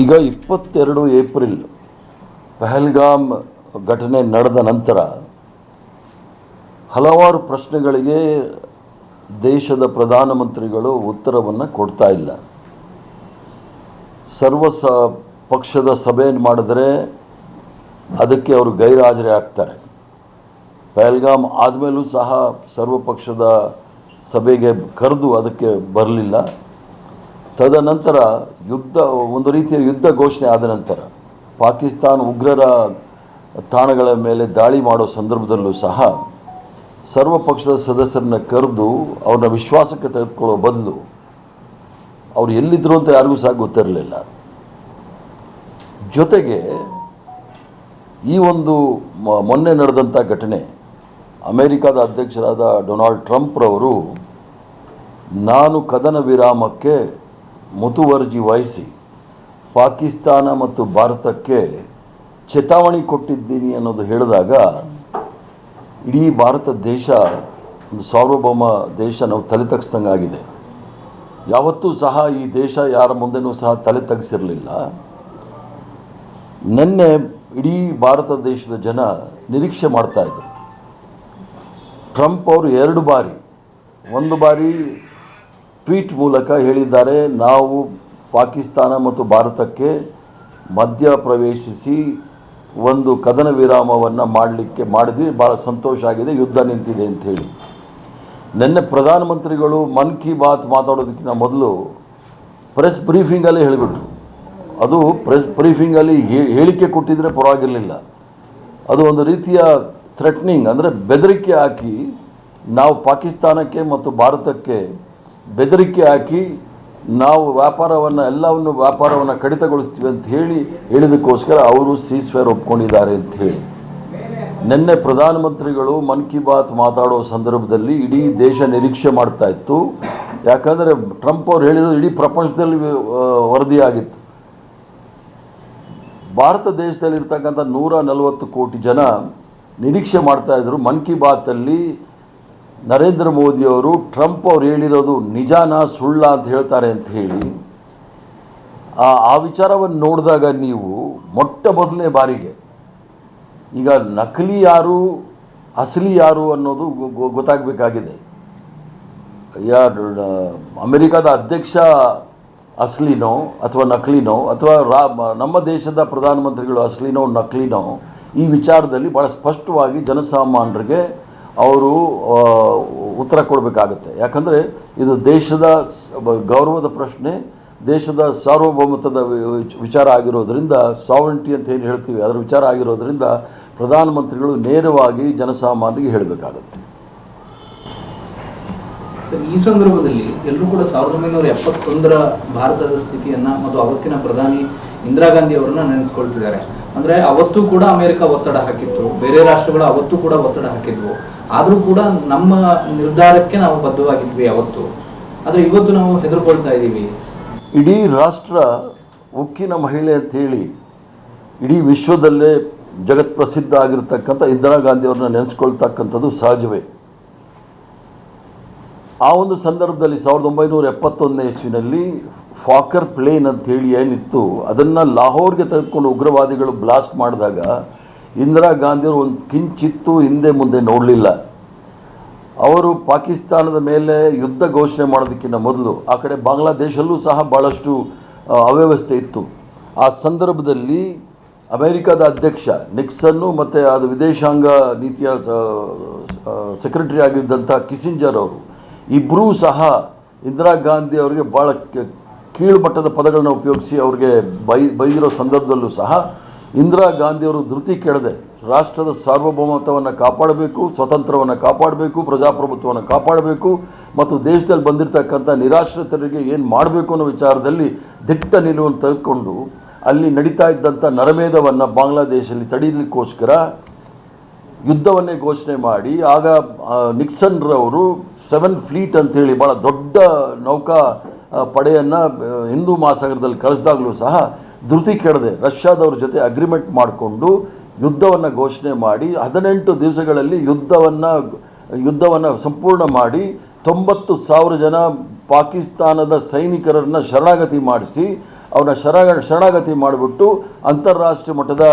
ಈಗ ಇಪ್ಪತ್ತೆರಡು ಏಪ್ರಿಲ್ ಪಹಲ್ಗಾಮ್ ಘಟನೆ ನಡೆದ ನಂತರ ಹಲವಾರು ಪ್ರಶ್ನೆಗಳಿಗೆ ದೇಶದ ಪ್ರಧಾನಮಂತ್ರಿಗಳು ಉತ್ತರವನ್ನು ಕೊಡ್ತಾ ಇಲ್ಲ. ಸರ್ವ ಸ ಪಕ್ಷದ ಸಭೆಯನ್ನು ಮಾಡಿದರೆ ಅದಕ್ಕೆ ಅವರು ಗೈರಾಜರೆ ಆಗ್ತಾರೆ. ಪಹಲ್ಗಾಮ್ ಆದಮೇಲೂ ಸಹ ಸರ್ವ ಪಕ್ಷದ ಸಭೆಗೆ ಕರೆದು ಅದಕ್ಕೆ ಬರಲಿಲ್ಲ. ತದನಂತರ ಯುದ್ಧ, ಒಂದು ರೀತಿಯ ಯುದ್ಧ ಘೋಷಣೆ ಆದ ನಂತರ ಪಾಕಿಸ್ತಾನ ಉಗ್ರರ ತಾಣಗಳ ಮೇಲೆ ದಾಳಿ ಮಾಡೋ ಸಂದರ್ಭದಲ್ಲೂ ಸಹ ಸರ್ವ ಪಕ್ಷದ ಸದಸ್ಯರನ್ನ ಕರೆದು ಅವ್ರನ್ನ ವಿಶ್ವಾಸಕ್ಕೆ ತೆಗೆದುಕೊಳ್ಳೋ ಬದಲು ಅವ್ರು ಎಲ್ಲಿದ್ದರು ಅಂತ ಯಾರಿಗೂ ಸಹ ಗೊತ್ತಿರಲಿಲ್ಲ. ಜೊತೆಗೆ ಈ ಒಂದು ಮೊನ್ನೆ ನಡೆದಂಥ ಘಟನೆ, ಅಮೆರಿಕದ ಅಧ್ಯಕ್ಷರಾದ ಡೊನಾಲ್ಡ್ ಟ್ರಂಪ್ರವರು, ನಾನು ಕದನ ವಿರಾಮಕ್ಕೆ ಮುತುವರ್ಜಿ ವಹಿಸಿ ಪಾಕಿಸ್ತಾನ ಮತ್ತು ಭಾರತಕ್ಕೆ ಚೇತಾವಣಿ ಕೊಟ್ಟಿದ್ದೀನಿ ಅನ್ನೋದು ಹೇಳಿದಾಗ, ಇಡೀ ಭಾರತ ದೇಶ ಒಂದು ಸಾರ್ವಭೌಮ ದೇಶ ನಾವು ತಲೆ ತಗ್ಸ್ದಂಗೆ ಆಗಿದೆ. ಯಾವತ್ತೂ ಸಹ ಈ ದೇಶ ಯಾರ ಮುಂದೆನೂ ಸಹ ತಲೆ ತಗ್ಸಿರಲಿಲ್ಲ. ನಿನ್ನೆ ಇಡೀ ಭಾರತ ದೇಶದ ಜನ ನಿರೀಕ್ಷೆ ಮಾಡ್ತಾ ಇದ್ರು. ಟ್ರಂಪ್ ಅವರು ಎರಡು ಬಾರಿ, ಒಂದು ಬಾರಿ ಟ್ವೀಟ್ ಮೂಲಕ ಹೇಳಿದ್ದಾರೆ, ನಾವು ಪಾಕಿಸ್ತಾನ ಮತ್ತು ಭಾರತಕ್ಕೆ ಮಧ್ಯ ಪ್ರವೇಶಿಸಿ ಒಂದು ಕದನ ವಿರಾಮವನ್ನು ಮಾಡಲಿಕ್ಕೆ ಮಾಡಿದ್ವಿ. ಭಾಳ ಸಂತೋಷ ಆಗಿದೆ. ಯುದ್ಧ ನಿಂತಿದೆ ಅಂಥೇಳಿ ನಿನ್ನೆ ಪ್ರಧಾನಮಂತ್ರಿಗಳು ಮನ್ ಕಿ ಬಾತ್ ಮಾತಾಡೋದಕ್ಕಿಂತ ಮೊದಲು ಪ್ರೆಸ್ ಬ್ರೀಫಿಂಗಲ್ಲೇ ಹೇಳಿಬಿಟ್ರು. ಅದು ಪ್ರೆಸ್ ಬ್ರೀಫಿಂಗಲ್ಲಿ ಹೇಳಿಕೆ ಕೊಟ್ಟಿದ್ರೆ ಪರವಾಗಿರಲಿಲ್ಲ. ಅದು ಒಂದು ರೀತಿಯ ಥ್ರೆಟ್ನಿಂಗ್, ಅಂದರೆ ಬೆದರಿಕೆ ಹಾಕಿ ನಾವು ಪಾಕಿಸ್ತಾನಕ್ಕೆ ಮತ್ತು ಭಾರತಕ್ಕೆ ಬೆದರಿಕೆ ಹಾಕಿ ನಾವು ವ್ಯಾಪಾರವನ್ನು, ಎಲ್ಲವನ್ನು ವ್ಯಾಪಾರವನ್ನು ಕಡಿತಗೊಳಿಸ್ತೀವಿ ಅಂತ ಹೇಳಿ ಹೇಳಿದಕ್ಕೋಸ್ಕರ ಅವರು ಸೀಸ್ಫೇರ್ ಒಪ್ಕೊಂಡಿದ್ದಾರೆ ಅಂತ ಹೇಳಿ. ನಿನ್ನೆ ಪ್ರಧಾನಮಂತ್ರಿಗಳು ಮನ್ ಕಿ ಬಾತ್ ಮಾತಾಡೋ ಸಂದರ್ಭದಲ್ಲಿ ಇಡೀ ದೇಶ ನಿರೀಕ್ಷೆ ಮಾಡ್ತಾ ಇತ್ತು. ಯಾಕಂದರೆ ಟ್ರಂಪ್ ಅವ್ರು ಹೇಳಿರೋದು ಇಡೀ ಪ್ರಪಂಚದಲ್ಲಿ ವರದಿಯಾಗಿತ್ತು. ಭಾರತ ದೇಶದಲ್ಲಿರ್ತಕ್ಕಂಥ ನೂರ ನಲವತ್ತು ಕೋಟಿ ಜನ ನಿರೀಕ್ಷೆ ಮಾಡ್ತಾ ಇದ್ರು ಮನ್ ಕಿ ಬಾತಲ್ಲಿ ನರೇಂದ್ರ ಮೋದಿಯವರು ಟ್ರಂಪ್ ಅವ್ರು ಹೇಳಿರೋದು ನಿಜಾನ ಸುಳ್ಳ ಅಂತ ಹೇಳ್ತಾರೆ ಅಂತ ಹೇಳಿ, ಆ ಆ ವಿಚಾರವನ್ನು ನೋಡಿದಾಗ ನೀವು ಮೊಟ್ಟ ಮೊದಲನೇ ಬಾರಿಗೆ, ಈಗ ನಕಲಿ ಯಾರು, ಅಸಲಿ ಯಾರು ಅನ್ನೋದು ಗೊತ್ತಾಗಬೇಕಾಗಿದೆ. ಯಾರು ಅಮೆರಿಕದ ಅಧ್ಯಕ್ಷ ಅಸಲಿನೋ ಅಥವಾ ನಕಲಿನೋ ಅಥವಾ ರಾ ನಮ್ಮ ದೇಶದ ಪ್ರಧಾನಮಂತ್ರಿಗಳು ಅಸಲಿನೋ ನಕಲಿನೋ ಈ ವಿಚಾರದಲ್ಲಿ ಭಾಳ ಸ್ಪಷ್ಟವಾಗಿ ಜನಸಾಮಾನ್ಯರಿಗೆ ಅವರು ಉತ್ತರ ಕೊಡಬೇಕಾಗತ್ತೆ. ಯಾಕಂದರೆ ಇದು ದೇಶದ ಗೌರವದ ಪ್ರಶ್ನೆ, ದೇಶದ ಸಾರ್ವಭೌಮತ್ವದ ವಿಚಾರ ಆಗಿರೋದರಿಂದ ಸಾವರ್ನಿಟಿ ಅಂತ ಏನು ಹೇಳ್ತೀವಿ, ಅದರ ವಿಚಾರ ಆಗಿರೋದರಿಂದ ಪ್ರಧಾನಮಂತ್ರಿಗಳು ನೇರವಾಗಿ ಜನಸಾಮಾನ್ಯರಿಗೆ ಹೇಳಬೇಕಾಗತ್ತೆ. ಈ ಸಂದರ್ಭದಲ್ಲಿ ಎಲ್ಲರೂ ಕೂಡ ಸಾವಿರದ ಒಂಬೈನೂರ ಎಪ್ಪತ್ತೊಂದರ ಭಾರತದ ಸ್ಥಿತಿಯನ್ನು ಮತ್ತು ಅವತ್ತಿನ ಪ್ರಧಾನಿ ಇಂದಿರಾ ಗಾಂಧಿ ಅವರನ್ನ ನೆನೆಸ್ಕೊಳ್ತಿದ್ದಾರೆ. ಅಂದ್ರೆ ಅವತ್ತು ಕೂಡ ಅಮೆರಿಕ ಒತ್ತಡ ಹಾಕಿತ್ತು. ಬೇರೆ ರಾಷ್ಟ್ರಗಳು ಅವತ್ತು ಕೂಡ ಒತ್ತಡ ಹಾಕಿದ್ವು. ಆದ್ರೂ ಕೂಡ ನಮ್ಮ ನಿರ್ಧಾರಕ್ಕೆ ನಾವು ಬದ್ಧವಾಗಿದ್ವಿ ಅವತ್ತು. ಆದ್ರೆ ಇವತ್ತು ನಾವು ಹೆದರ್ಕೊಳ್ತಾ ಇದ್ದೀವಿ ಇಡೀ ರಾಷ್ಟ್ರ ಉಕ್ಕಿನ ಮಹಿಳೆ ಅಂತೇಳಿ ಇಡೀ ವಿಶ್ವದಲ್ಲೇ ಜಗತ್ ಪ್ರಸಿದ್ಧ ಆಗಿರ್ತಕ್ಕಂಥ ಇಂದಿರಾ ಗಾಂಧಿಯವ್ರನ್ನ ನೆನೆಸ್ಕೊಳ್ತಕ್ಕಂಥದ್ದು ಸಹಜವೇ. ಆ ಒಂದು ಸಂದರ್ಭದಲ್ಲಿ ಸಾವಿರದ ಒಂಬೈನೂರ ಎಪ್ಪತ್ತೊಂದನೇ ಇಸ್ವಿನಲ್ಲಿ ಫಾಕರ್ ಪ್ಲೇನ್ ಅಂತೇಳಿ ಏನಿತ್ತು, ಅದನ್ನು ಲಾಹೋರ್ಗೆ ತೆಗೆದುಕೊಂಡು ಉಗ್ರವಾದಿಗಳು ಬ್ಲಾಸ್ಟ್ ಮಾಡಿದಾಗ ಇಂದಿರಾ ಗಾಂಧಿಯವರು ಒಂದು ಕಿಂಚಿತ್ತು ಹಿಂದೆ ಮುಂದೆ ನೋಡಲಿಲ್ಲ. ಅವರು ಪಾಕಿಸ್ತಾನದ ಮೇಲೆ ಯುದ್ಧ ಘೋಷಣೆ ಮಾಡೋದಕ್ಕಿಂತ ಮೊದಲು ಆ ಕಡೆ ಬಾಂಗ್ಲಾದೇಶಲ್ಲೂ ಸಹ ಭಾಳಷ್ಟು ಅವ್ಯವಸ್ಥೆ ಇತ್ತು. ಆ ಸಂದರ್ಭದಲ್ಲಿ ಅಮೇರಿಕಾದ ಅಧ್ಯಕ್ಷ ನಿಕ್ಸನ್ನು ಮತ್ತು ಅದು ವಿದೇಶಾಂಗ ನೀತಿಯ ಸೆಕ್ರೆಟರಿ ಆಗಿದ್ದಂಥ ಕಿಸಿಂಜರ್ ಅವರು ಇಬ್ಬರೂ ಸಹ ಇಂದಿರಾ ಗಾಂಧಿ ಅವರಿಗೆ ಭಾಳ ಕ- ಕೀಳುಮಟ್ಟದ ಪದಗಳನ್ನ ಉಪಯೋಗಿಸಿ ಅವ್ರಿಗೆ ಬೈ, ಬೈದಿರೋ ಸಂದರ್ಭದಲ್ಲೂ ಸಹ ಇಂದಿರಾ ಗಾಂಧಿಯವರು ಧೃತಿ ಕೇಳದೆ ರಾಷ್ಟ್ರದ ಸಾರ್ವಭೌಮತ್ವವನ್ನು ಕಾಪಾಡಬೇಕು, ಸ್ವತಂತ್ರವನ್ನು ಕಾಪಾಡಬೇಕು, ಪ್ರಜಾಪ್ರಭುತ್ವವನ್ನು ಕಾಪಾಡಬೇಕು ಮತ್ತು ದೇಶದಲ್ಲಿ ಬಂದಿರತಕ್ಕಂಥ ನಿರಾಶ್ರಿತರಿಗೆ ಏನು ಮಾಡಬೇಕು ಅನ್ನೋ ವಿಚಾರದಲ್ಲಿ ದಿಟ್ಟ ನಿಲುವನ್ನು ತೆಗೆದುಕೊಂಡು ಅಲ್ಲಿ ನಡೀತಾ ಇದ್ದಂಥ ನರಮೇಧವನ್ನು ಬಾಂಗ್ಲಾದೇಶದಲ್ಲಿ ತಡೀಲಿಕ್ಕೋಸ್ಕರ ಯುದ್ಧವನ್ನೇ ಘೋಷಣೆ ಮಾಡಿ, ಆಗ ನಿಕ್ಸನ್ರವರು ಸೆವೆನ್ ಫ್ಲೀಟ್ ಅಂತೇಳಿ ಭಾಳ ದೊಡ್ಡ ನೌಕಾ ಪಡೆಯನ್ನು ಹಿಂದೂ ಮಹಾಸಾಗರದಲ್ಲಿ ಕಳಿಸಿದಾಗಲೂ ಸಹ ಧೃತಿ ಕೆಡದೆ ರಷ್ಯಾದವ್ರ ಜೊತೆ ಅಗ್ರಿಮೆಂಟ್ ಮಾಡಿಕೊಂಡು ಯುದ್ಧವನ್ನು ಘೋಷಣೆ ಮಾಡಿ ಹದಿನೆಂಟು ದಿವಸಗಳಲ್ಲಿ ಯುದ್ಧವನ್ನು ಯುದ್ಧವನ್ನು ಸಂಪೂರ್ಣ ಮಾಡಿ ತೊಂಬತ್ತು ಸಾವಿರ ಜನ ಪಾಕಿಸ್ತಾನದ ಸೈನಿಕರನ್ನು ಶರಣಾಗತಿ ಮಾಡಿಸಿ ಅವನ ಶರಣ, ಶರಣಾಗತಿ ಮಾಡಿಬಿಟ್ಟು ಅಂತಾರಾಷ್ಟ್ರೀಯ ಮಟ್ಟದ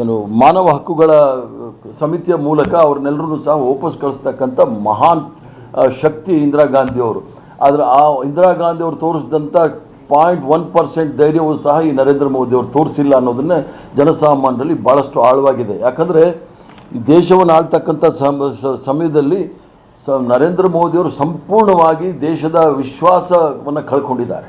ಏನು ಮಾನವ ಹಕ್ಕುಗಳ ಸಮಿತಿಯ ಮೂಲಕ ಅವ್ರನ್ನೆಲ್ಲರೂ ಸಹ ವಾಪಸ್ ಕಳಿಸ್ತಕ್ಕಂಥ ಮಹಾನ್ ಶಕ್ತಿ ಇಂದಿರಾ ಗಾಂಧಿಯವರು ಆದರೆ ಆ ಇಂದಿರಾ ಗಾಂಧಿ ಅವರು ತೋರಿಸಿದಂಥ ಪಾಯಿಂಟ್ ಒನ್ ಪರ್ಸೆಂಟ್ ಧೈರ್ಯವೂ ಸಹ ಈ ನರೇಂದ್ರ ಮೋದಿ ಅವರು ತೋರಿಸಿಲ್ಲ ಅನ್ನೋದನ್ನೇ ಜನಸಾಮಾನ್ಯರಲ್ಲಿ ಭಾಳಷ್ಟು ಆಳವಾಗಿದೆ. ಯಾಕಂದರೆ ಈ ದೇಶವನ್ನು ಆಳ್ತಕ್ಕಂಥ ಸಮಯದಲ್ಲಿ ಸ, ನರೇಂದ್ರ ಮೋದಿಯವರು ಸಂಪೂರ್ಣವಾಗಿ ದೇಶದ ವಿಶ್ವಾಸವನ್ನು ಕಳ್ಕೊಂಡಿದ್ದಾರೆ.